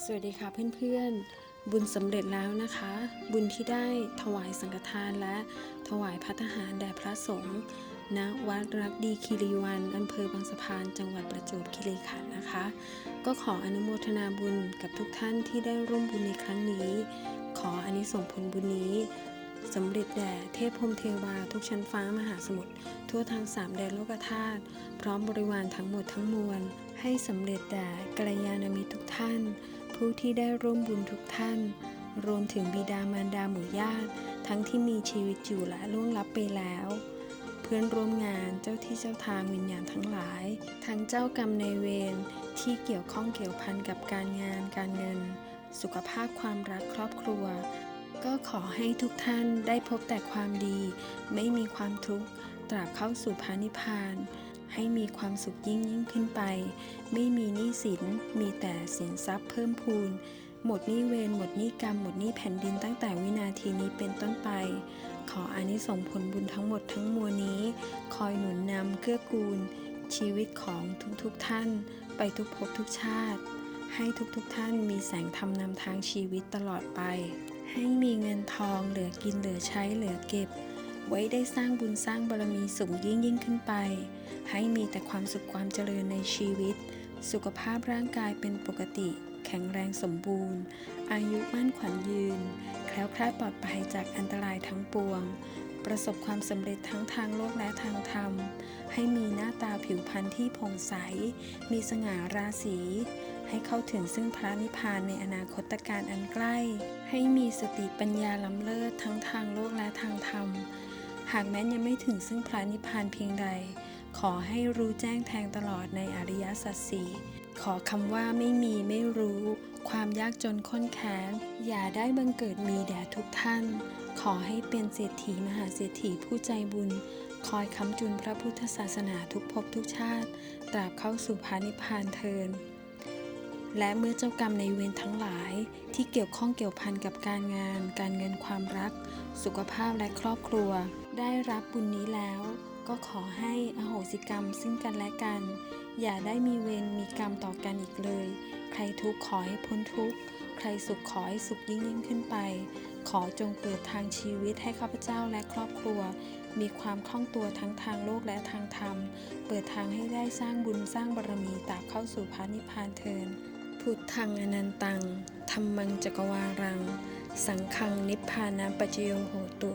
สวัสดีค่ะเพื่อนๆ บุญสำเร็จแล้วนะคะ บุญที่ได้ถวายสังฆทานและถวายพัฒหารแด่พระสงฆ์ณวัดรักดีคีรีวันอำเภอบางสะพานจังหวัดประจวบคีรีขันธ์นะคะ ก็ขออนุโมทนาบุญกับทุกท่านที่ได้ร่วมบุญในครั้งนี้ ขออานิสงส์ผลบุญนี้สำเร็จแด่เทพพรมเทวาทุกชั้นฟ้ามหาสมุทรทั่วทางสามแดนโลกธาตุพร้อมบริวารทั้งหมดทั้งมวล ให้สำเร็จแด่กัลยาณมิตรทุกท่าน ผู้ที่ได้ร่วมบุญทุกท่าน รวมถึงบิดามารดาหมู่ญาติ ทั้งที่มีชีวิตอยู่และล่วงลับไปแล้ว เพื่อนร่วมงานเจ้าที่เจ้าทางวิญญาณทั้งหลาย ทั้งเจ้ากรรมในเวรที่เกี่ยวข้องเกี่ยวพันกับการงานการเงิน สุขภาพความรักครอบครัว ก็ขอให้ทุกท่านได้พบแต่ความดี ไม่มีความทุกข์ตราบเข้าสู่พระนิพพาน ให้มีความสุขยิ่งยิ่งขึ้นไป ไม่มีหนี้สิน มีแต่สินทรัพย์เพิ่มพูน หมดหนี้เวร หมดหนี้กรรม หมดหนี้แผ่นดินตั้งแต่วินาทีนี้เป็นต้นไป ขออานิสงส์ผลบุญทั้งหมดทั้งมวลนี้ คอยหนุนนำเกื้อกูล ชีวิตของทุกๆทท่าน ไปทุกภพทุกชาติ ให้ทุกๆทท่านมีแสงธรรมนำทางชีวิตตลอดไป ให้มีเงินทองเหลือกินเหลือใช้เหลือเก็บ ไว้ได้สร้างบุญสร้างบารมีสูงยิ่งยิ่งขึ้นไป ให้มีแต่ความสุขความเจริญในชีวิต สุขภาพร่างกายเป็นปกติ แข็งแรงสมบูรณ์ อายุมั่นขวัญยืน แคล้วคลาดปลอดภัยจากอันตรายทั้งปวง ประสบความสำเร็จทั้งทางโลกและทางธรรม ให้มีหน้าตาผิวพรรณที่ผ่องใส มีสง่าราศีให้เข้าถึงซึ่งพระนิพพานในอนาคตการอันใกล้ ให้มีสติปัญญาล้ำเลิศทั้งทางโลกและทางธรรม หากแม้ยังไม่ถึงซึ่งพระนิพพานเพียงใด ขอให้รู้แจ้งแทงตลอดในอริยสัจสี่ขอคำว่าไม่มีไม่รู้ ความยากจนข้นแค้นอย่าได้บังเกิดมีแด่ทุกท่าน ขอให้เป็นเศรษฐีมหาเศรษฐีผู้ใจบุญ คอยค้ำจุนพระพุทธศาสนาทุกภพทุกชาติ ตราบเข้าสู่พระนิพพานเทินและเมื่อเจ้ากรรมในเวรทั้งหลายที่เกี่ยวข้องเกี่ยวพันกับการงาน การเงินความรัก สุขภาพและครอบครัว ได้รับบุญนี้แล้ว ก็ขอให้อโหสิกรรมซึ่งกันและกัน อย่าได้มีเวรมีกรรมต่อกันอีกเลย ใครทุกข์ขอให้พ้นทุกข์ ใครสุขขอให้สุขยิ่งยิ่งขึ้นไป ขอจงเปิดทางชีวิตให้ข้าพเจ้าและครอบครัว มีความคล่องตัวทั้งทางโลกและทางธรรม เปิดทางให้ได้สร้างบุญสร้างบารมีตราบเข้าสู่พระนิพพานเทินพุทธังอนันตังธรรมังจักรวารัง สังฆังนิพพานาปัจโยโหตุ